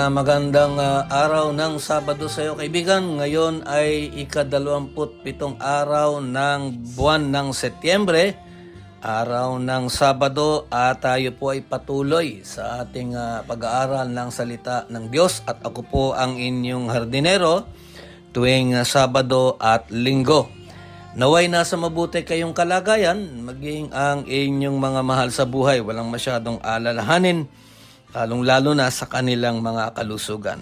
Ah, magandang ah, araw ng Sabado sa iyo kaibigan. Ngayon ay ikadalawamput pitong araw ng buwan ng Setyembre, araw ng Sabado at tayo po ay patuloy sa ating ah, pag-aaral ng salita ng Diyos at ako po ang inyong hardinero tuwing ah, Sabado at Linggo. Naway nasa mabuti kayong kalagayan, maging ang inyong mga mahal sa buhay, walang masyadong alalahanin, lalong-lalo na sa kanilang mga kalusugan.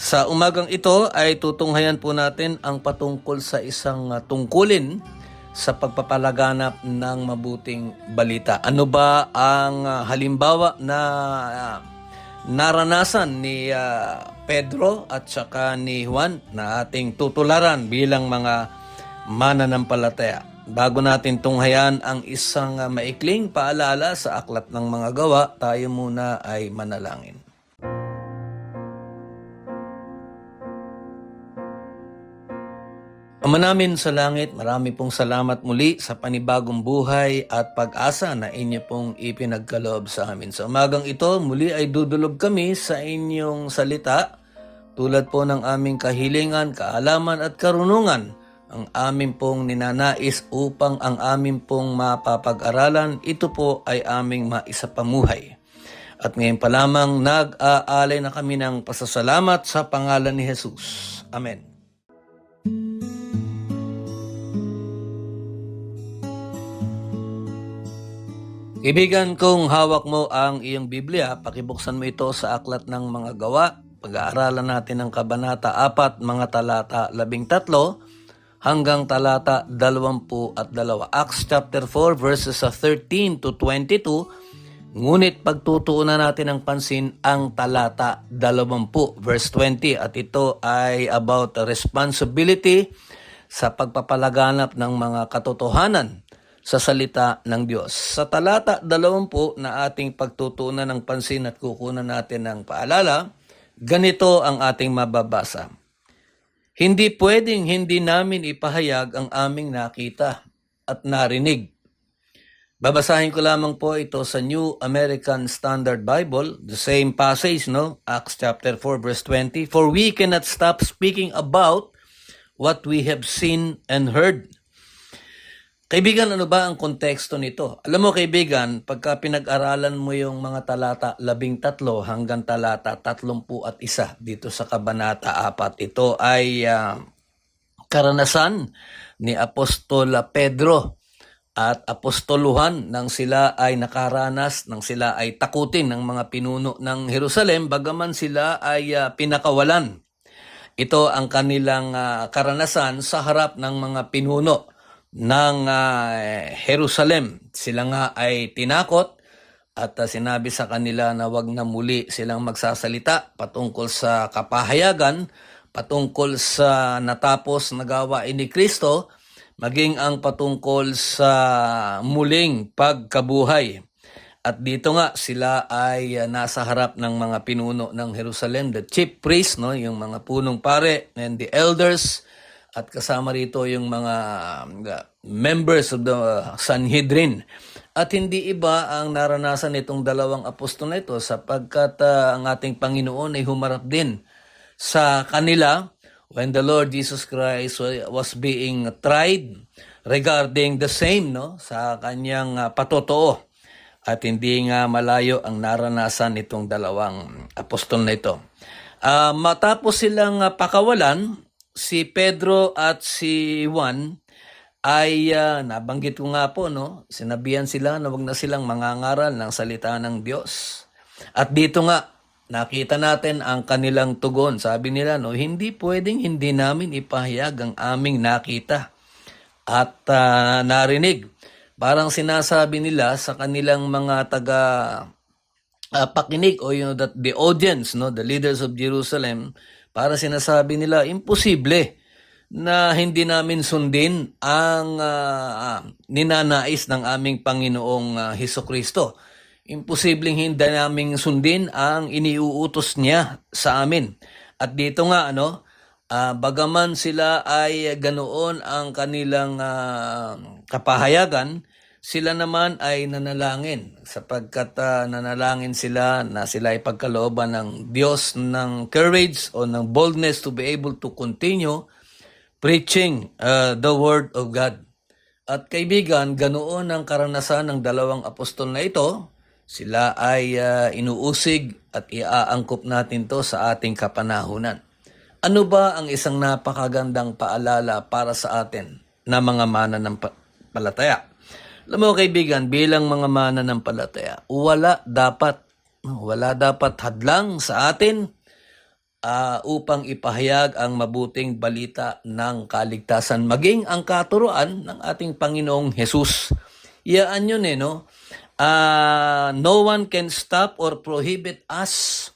Sa umagang ito ay tutunghayan po natin ang patungkol sa isang ah, tungkulin sa pagpapalaganap ng mabuting balita. Ano ba ang ah, halimbawa na ah, naranasan ni Pedro at saka ni Juan na ating tutularan bilang mga mananampalataya. Bago natin tunghayan ang isang ah, maikling paalala sa aklat ng mga gawa, tayo muna ay manalangin. Ama namin sa langit, marami pong salamat muli sa panibagong buhay at pag-asa na inyo pong ipinagkaloob sa amin. Sa umagang ito, muli ay dudulog kami sa inyong salita tulad po ng aming kahilingan, kaalaman at karunungan ang amin pong ninanais upang ang amin pong mapapag-aralan, ito po ay aming maisapamuhay. At ngayon pa lamang nag-aalay na kami ng pasasalamat sa pangalan ni Jesus. Amen. Ibigan kung hawak mo ang iyong Biblia, pakibuksan mo ito sa Aklat ng Mga Gawa. Pag-aaralan natin ang Kabanata 4, mga talata 13 hanggang talata 22. Acts chapter 4 verses ah, 13 to 22. Ngunit pagtutuunan natin ng pansin ang talata 20 verse 20 at ito ay about responsibility sa pagpapalaganap ng mga katotohanan sa salita ng Diyos. Sa talata 20 na ating pagtutunan ng pansin at kukunan natin ng paalala, ganito ang ating mababasa. Hindi pwedeng hindi namin ipahayag ang aming nakita at narinig. Babasahin ko lamang po ito sa New American Standard Bible, the same passage, no? Acts chapter 4 verse 20. For we cannot stop speaking about what we have seen and heard. Kaibigan, ano ba ang konteksto nito? Alam mo kaibigan, pagka pinag-aralan mo yung mga talata 13 hanggang talata 31 dito sa Kabanata 4, ito ay ah, karanasan ni Apostol Pedro at apostoluhan nang sila ay nakaranas, nang sila ay takutin ng mga pinuno ng Jerusalem, bagaman sila ay ah, pinakawalan. Ito ang kanilang ah, karanasan sa harap ng mga pinuno ng ah, Jerusalem. Sila nga ay tinakot at ah, sinabi sa kanila na wag na muli silang magsasalita patungkol sa kapahayagan, patungkol sa natapos na gawain ni Kristo, maging ang patungkol sa muling pagkabuhay. At dito nga sila ay ah, nasa harap ng mga pinuno ng Jerusalem, the chief priest, no, yung mga punong pare and the elders at kasama rito yung mga um, members of the uh, Sanhedrin. At hindi iba ang naranasan nitong dalawang apostol na ito sapagkat uh, ang ating Panginoon ay humarap din sa kanila when the Lord Jesus Christ wa- was being tried regarding the same no sa kanyang uh, patotoo at hindi nga malayo ang naranasan nitong dalawang apostol na ito. Ah, matapos silang ah, pakawalan, si Pedro at si Juan ay ah, nabanggit ko nga po, no? Sinabihan sila na wag na silang mangangaral ng salita ng Diyos. At dito nga, nakita natin ang kanilang tugon. Sabi nila, no, hindi pwedeng hindi namin ipahayag ang aming nakita at ah, narinig. Parang sinasabi nila sa kanilang mga taga ah, pakinig o you know, that the audience, no, the leaders of Jerusalem, para sinasabi nila imposible na hindi namin sundin ang ah, ninanais ng aming Panginoong ah, Heso Kristo. Imposibleng hindi namin sundin ang iniuutos niya sa amin. At dito nga ano, ah, bagaman sila ay ganoon ang kanilang ah, kapahayagan, sila naman ay nanalangin sapagkat ah, nanalangin sila na sila ay pagkalooban ng Diyos ng courage o ng boldness to be able to continue preaching uh, the word of God. At kaibigan, ganoon ang karanasan ng dalawang apostol na ito. Sila ay uh, inuusig at iaangkop natin to sa ating kapanahunan. Ano ba ang isang napakagandang paalala para sa atin na mga mana ng pa- palataya? Alam mo kaibigan, bilang mga mana ng palataya, wala dapat wala dapat hadlang sa atin ah, upang ipahayag ang mabuting balita ng kaligtasan, maging ang katuroan ng ating Panginoong Jesus. Iyaan yun eh, no? Ah, no one can stop or prohibit us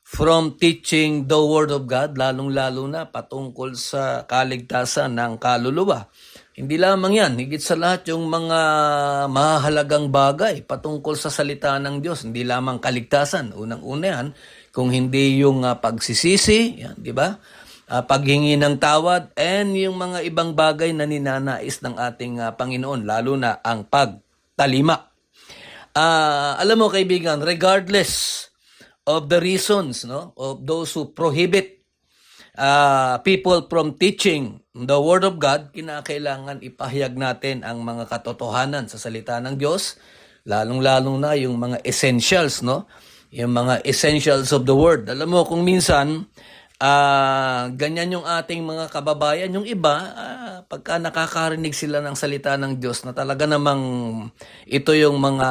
from teaching the Word of God, lalong-lalo na patungkol sa kaligtasan ng kaluluwa. Hindi lamang yan, higit sa lahat yung mga mahalagang bagay patungkol sa salita ng Diyos. Hindi lamang kaligtasan, unang-una yan, kung hindi yung ah, pagsisisi, yan, di ba? Ah, paghingi ng tawad, and yung mga ibang bagay na ninanais ng ating ah, Panginoon, lalo na ang pagtalima. Ah, alam mo kaibigan, regardless of the reasons no of those who prohibit uh, people from teaching the word of God, kinakailangan ipahayag natin ang mga katotohanan sa salita ng Diyos, lalong-lalong na yung mga essentials, no? Yung mga essentials of the word. Alam mo kung minsan ah ganyan yung ating mga kababayan, yung iba ah, pagka nakakarinig sila ng salita ng Diyos na talaga namang ito yung mga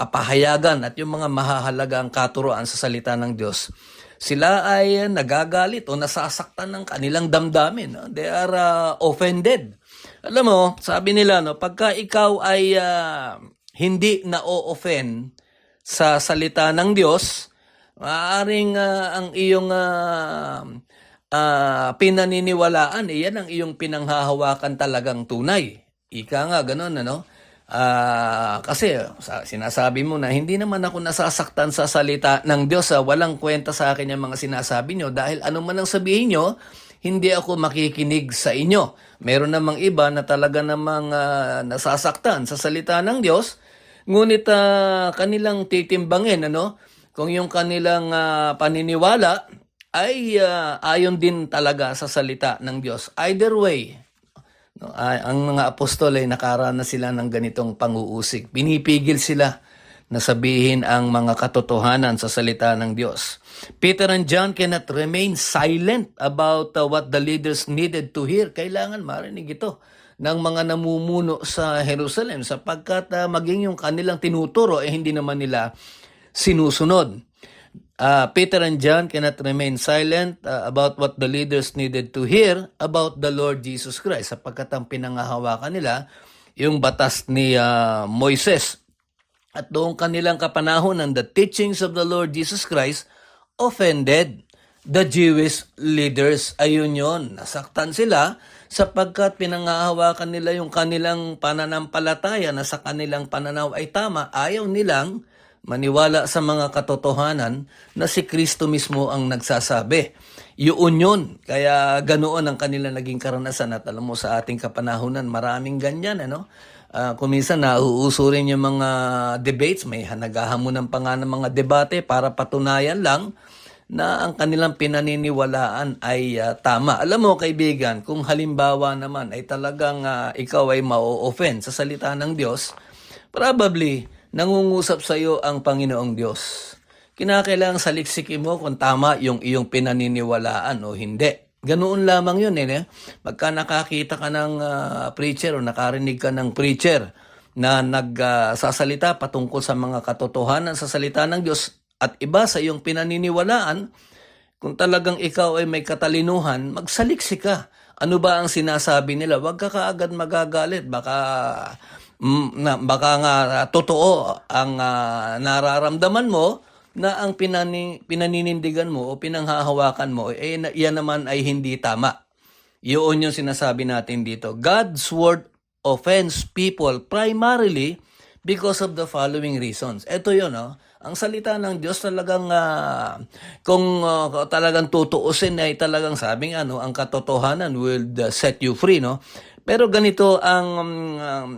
kapahayagan at yung mga mahahalagang katuroan sa salita ng Diyos sila ay nagagalit o nasasaktan ng kanilang damdamin. no? They are uh, offended. Alam mo, sabi nila, no, pagka ikaw ay uh, hindi na-offend sa salita ng Diyos, maaaring uh, ang iyong uh, uh, pinaniniwalaan, iyan ang iyong pinanghahawakan talagang tunay. Ika nga, ganun, ano? Ah, kasi sa, sinasabi mo na hindi naman ako nasasaktan sa salita ng Diyos. ah. walang kwenta sa akin yung mga sinasabi nyo dahil ano man ang sabihin nyo, hindi ako makikinig sa inyo. Meron namang iba na talaga namang ah, nasasaktan sa salita ng Diyos, ngunit ah, kanilang titimbangin ano, kung yung kanilang ah, paniniwala ay ah, ayon din talaga sa salita ng Diyos. Either way, No, ay- ang mga apostol ay nakaranas sila ng ganitong panguusig. Pinipigil sila na sabihin ang mga katotohanan sa salita ng Diyos. Peter and John cannot remain silent about uh, what the leaders needed to hear. Kailangan marinig ito ng mga namumuno sa Jerusalem sapagkat uh, maging yung kanilang tinuturo eh hindi naman nila sinusunod. Uh, Peter and John cannot remain silent uh, about what the leaders needed to hear about the Lord Jesus Christ sapagkat ang pinangahawakan nila yung batas ni uh, Moises. At doong kanilang kapanahonan, the teachings of the Lord Jesus Christ offended the Jewish leaders. Ayun yon, nasaktan sila sapagkat pinangahawakan nila yung kanilang pananampalataya na sa kanilang pananaw ay tama. Ayaw nilang maniwala sa mga katotohanan na si Kristo mismo ang nagsasabi. Yun yun. Kaya ganoon ang kanila naging karanasan at alam mo sa ating kapanahunan maraming ganyan ano. Ah, kung minsan nauuso rin yung mga debates, may naghahamunan pa nga ng mga debate para patunayan lang na ang kanilang pinaniniwalaan ay ah, tama. Alam mo kaibigan, kung halimbawa naman ay talagang ah, ikaw ay ma-offend sa salita ng Diyos, probably nangungusap sa iyo ang Panginoong Diyos. Kinakailangan saliksikin mo kung tama yung iyong pinaniniwalaan o hindi. Ganoon lamang yun eh. Pagka nakakita ka ng ah, preacher o nakarinig ka ng preacher na nagsasalita patungkol sa mga katotohanan sa salita ng Diyos at iba sa iyong pinaniniwalaan, kung talagang ikaw ay may katalinuhan, magsaliksi ka. Ano ba ang sinasabi nila? Huwag ka kaagad magagalit. Baka, na, baka nga ah, totoo ang ah, nararamdaman mo na ang pinani, pinaninindigan mo o pinanghahawakan mo, eh, yan naman ay hindi tama. Yun yung sinasabi natin dito. God's word offends people primarily because of the following reasons. Ito yun, no? Ang salita ng Diyos talagang, ah, kung ah, talagang tutuusin ay talagang sabi nga, no, ang katotohanan will uh, set you free, no? Pero ganito ang, um,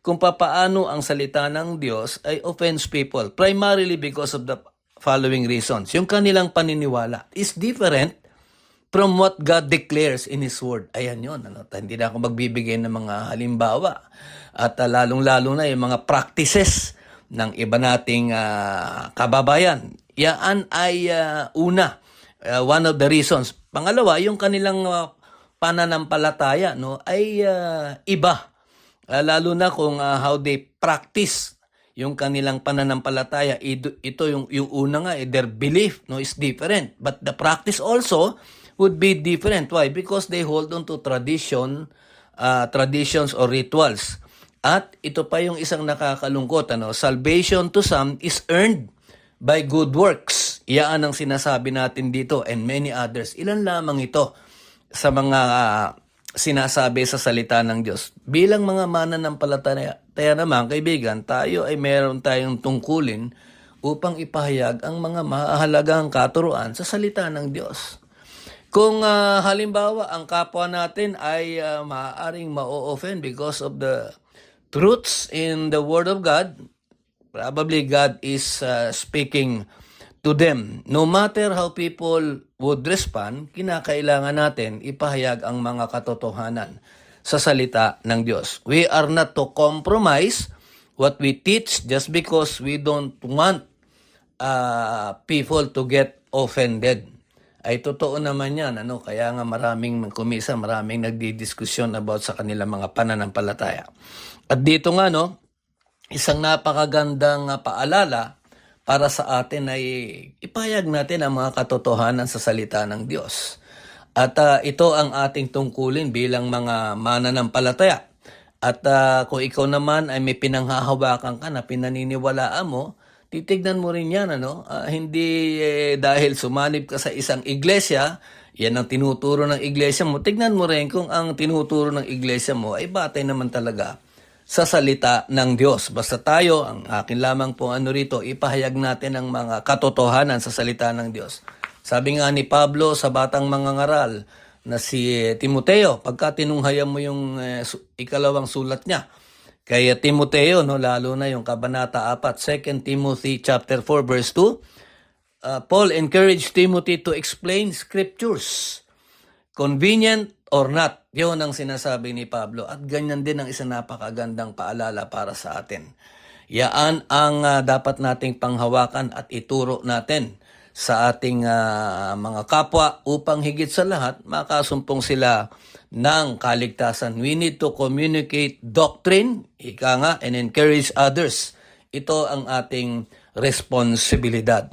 kung papaano ang salita ng Diyos ay offends people, primarily because of the following reasons. Yung kanilang paniniwala is different from what God declares in His Word. Ayan yun. Ano? Hindi na ako magbibigay ng mga halimbawa. At ah, lalong-lalo na yung mga practices ng iba nating ah, kababayan. Yan ay ah, una, ah, one of the reasons. Pangalawa, yung kanilang ah, pananampalataya no, ay ah, iba. Ah, lalo na kung ah, how they practice yung kanilang pananampalataya. Ito, ito yung yung una nga eh, their belief no is different. But the practice also would be different. Why? Because they hold on to tradition uh, traditions or rituals. At ito pa yung isang nakakalungkot ano salvation to some is earned by good works. Iyan ang sinasabi natin dito and many others. Ilan lamang ito sa mga ah, sinasabi sa salita ng Diyos. Bilang mga mananampalataya naman, kaibigan, tayo ay meron tayong tungkulin upang ipahayag ang mga mahalagang katuruan sa salita ng Diyos. Kung ah, halimbawa ang kapwa natin ay ah, maaaring ma-offend because of the truths in the Word of God, probably God is uh, speaking to them. No matter how people would respond, kinakailangan natin ipahayag ang mga katotohanan sa salita ng Diyos. We are not to compromise what we teach just because we don't want uh, people to get offended. Ay totoo naman yan. Ano? Kaya nga maraming kumisa, maraming nagdidiskusyon about sa kanilang mga pananampalataya. At dito nga, no, isang napakagandang uh, paalala para sa atin ay ipayag natin ang mga katotohanan sa salita ng Diyos. At ah, ito ang ating tungkulin bilang mga mananampalataya. At ah, kung ikaw naman ay may pinanghahawakan ka na pinaniniwalaan mo, titignan mo rin yan. Ano? Ah, hindi eh, dahil sumanib ka sa isang iglesia, yan ang tinuturo ng iglesia mo. Tignan mo rin kung ang tinuturo ng iglesia mo ay batay naman talaga sa salita ng Diyos. Basta tayo, ang akin lamang po ano rito, ipahayag natin ang mga katotohanan sa salita ng Diyos. Sabi nga ni Pablo sa batang mga ngaral na si Timoteo, pagka tinunghayan mo yung eh, ikalawang sulat niya, kay Timoteo, no, lalo na yung kabanata 4, 2 Timothy chapter 4 verse 2, uh, Paul encouraged Timothy to explain scriptures convenient or not. Yun ang sinasabi ni Pablo. At ganyan din ang isang napakagandang paalala para sa atin. Yaan ang ah, dapat nating panghawakan at ituro natin sa ating ah, mga kapwa upang higit sa lahat makasumpong sila ng kaligtasan. We need to communicate doctrine, ika nga, and encourage others. Ito ang ating responsibilidad.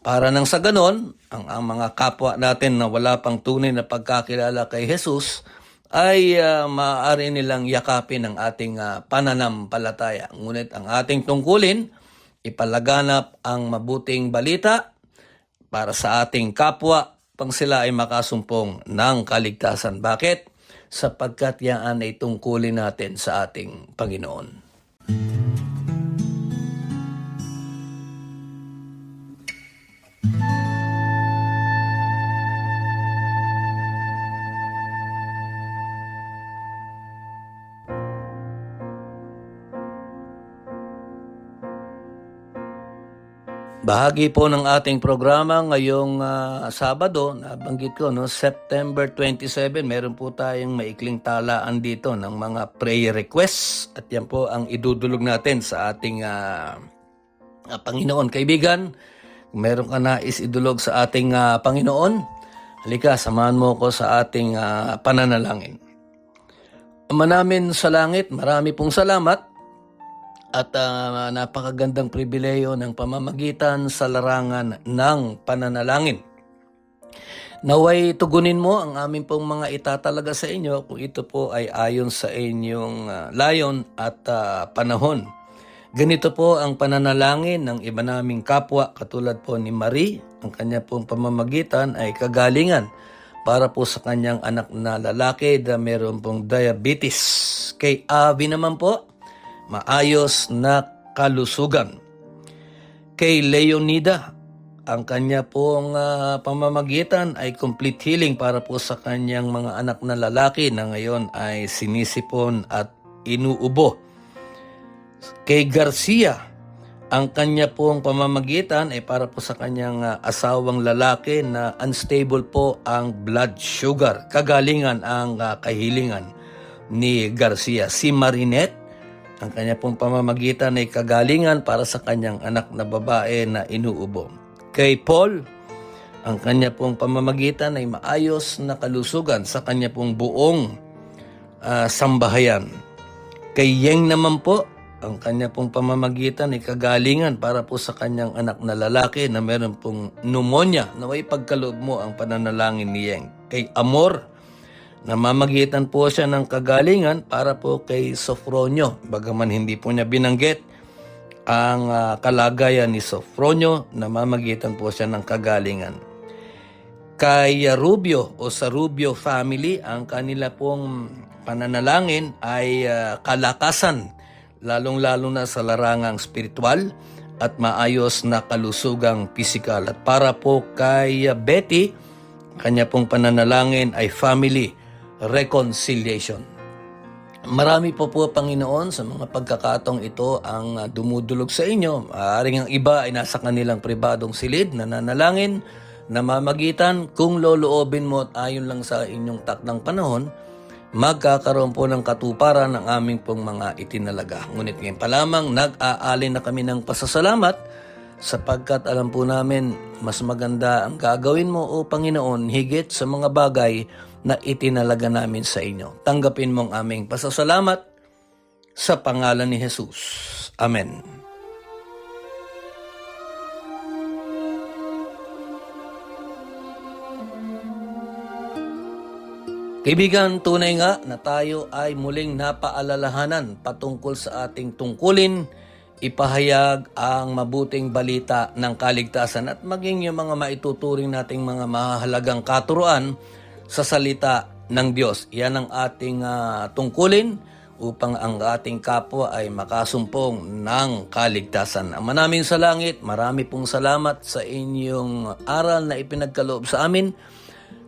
Para nang sa ganon, ang, ang mga kapwa natin na wala pang tunay na pagkakilala kay Jesus ay ah, maaari nilang yakapin ang ating ah, pananampalataya. Ngunit ang ating tungkulin, ipalaganap ang mabuting balita para sa ating kapwa pang sila ay makasumpong ng kaligtasan. Bakit? Sapagkat yan ay tungkulin natin sa ating Panginoon. Bahagi po ng ating programa ngayong ah, Sabado, nabanggit ko, no, September 27, meron po tayong maikling talaan dito ng mga prayer requests at yan po ang idudulog natin sa ating ah, Panginoon. Kaibigan, meron ka nais idulog sa ating ah, Panginoon, Halika, samahan mo ko sa ating ah, pananalangin. Ama namin sa langit, marami pong salamat at ah, napakagandang pribileyo ng pamamagitan sa larangan ng pananalangin. Naway tugunin mo ang aming pong mga itatalaga sa inyo kung ito po ay ayon sa inyong ah, layon at ah, panahon. Ganito po ang pananalangin ng iba naming kapwa katulad po ni Marie. Ang kanya pong pamamagitan ay kagalingan para po sa kanyang anak na lalaki na meron pong diabetes. Kay Avi naman po, maayos na kalusugan. Kay Leonida, ang kanya pong ah, pamamagitan ay complete healing para po sa kanyang mga anak na lalaki na ngayon ay sinisipon at inuubo. Kay Garcia, ang kanya pong pamamagitan ay para po sa kanyang ah, asawang lalaki na unstable po ang blood sugar. Kagalingan ang ah, kahilingan ni Garcia. Si Marinette, ang kanya pong pamamagitan ay kagalingan para sa kanyang anak na babae na inuubo. Kay Paul, ang kanya pong pamamagitan ay maayos na kalusugan sa kanya pong buong ah, sambahayan. Kay Yeng naman po, ang kanya pong pamamagitan ay kagalingan para po sa kanyang anak na lalaki na meron pong pneumonia. Naway pagkaloob mo ang pananalangin ni Yeng. Kay Amor, namamagitan po siya ng kagalingan para po kay Sofronio. Bagaman hindi po niya binanggit ang ah, kalagayan ni Sofronio, namamagitan po siya ng kagalingan. Kay Rubio o sa Rubio family, ang kanila pong pananalangin ay ah, kalakasan, lalong-lalo na sa larangang spiritual at maayos na kalusugang pisikal. At para po kay Betty, kanya pong pananalangin ay family reconciliation. Marami po po, Panginoon, sa mga pagkakatong ito ang ah, dumudulog sa inyo. Maaaring ang iba ay nasa kanilang pribadong silid, nananalangin, namamagitan, kung loloobin mo at ayon lang sa inyong takdang panahon, magkakaroon po ng katuparan ng aming pong mga itinalaga. Ngunit ngayon pa lamang, nag-aalin na kami ng pasasalamat sapagkat alam po namin mas maganda ang gagawin mo o Panginoon higit sa mga bagay na itinalaga namin sa inyo. Tanggapin mo ang aming pasasalamat sa pangalan ni Jesus. Amen. Kaibigan, tunay nga na tayo ay muling napaalalahanan patungkol sa ating tungkulin, ipahayag ang mabuting balita ng kaligtasan at maging yung mga maituturing nating mga mahalagang katuruan sa salita ng Diyos. Yan ang ating ah, tungkulin upang ang ating kapwa ay makasumpong ng kaligtasan. Ama namin sa langit, marami pong salamat sa inyong aral na ipinagkaloob sa amin.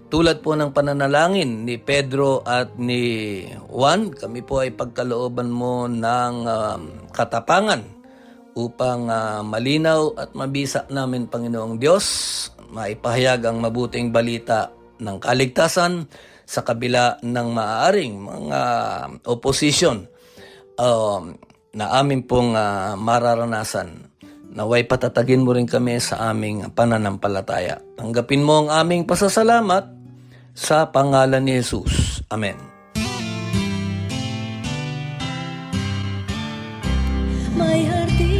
Tulad po ng pananalangin ni Pedro at ni Juan, kami po ay pagkalooban mo ng um, katapangan upang ah, malinaw at mabisa namin, Panginoong Diyos, maipahayag ang mabuting balita ng kaligtasan sa kabila ng maaaring mga opposition um, na amin pong ah, mararanasan. Naway patatagin mo rin kami sa aming pananampalataya. Tanggapin mo ang aming pasasalamat sa pangalan ni Jesus. Amen. Harding mapananalangin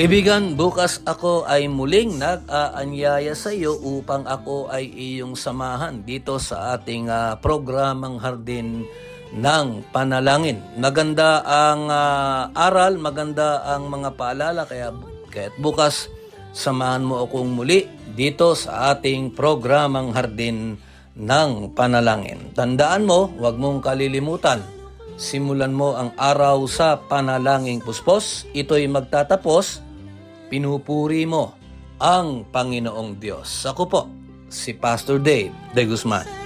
Kaibigan, bukas ako ay muling nag-aanyaya sa iyo upang ako ay iyong samahan dito sa ating ah, programang Hardin ng Panalangin. Maganda ang ah, aral, maganda ang mga paalala, kaya kaya't bukas samahan mo akong muli dito sa ating programang Hardin ng Panalangin. Tandaan mo, huwag mong kalilimutan, simulan mo ang araw sa panalangin puspos, ito'y magtatapos, pinupuri mo ang Panginoong Diyos. Ako po, si Pastor Dave De Guzman.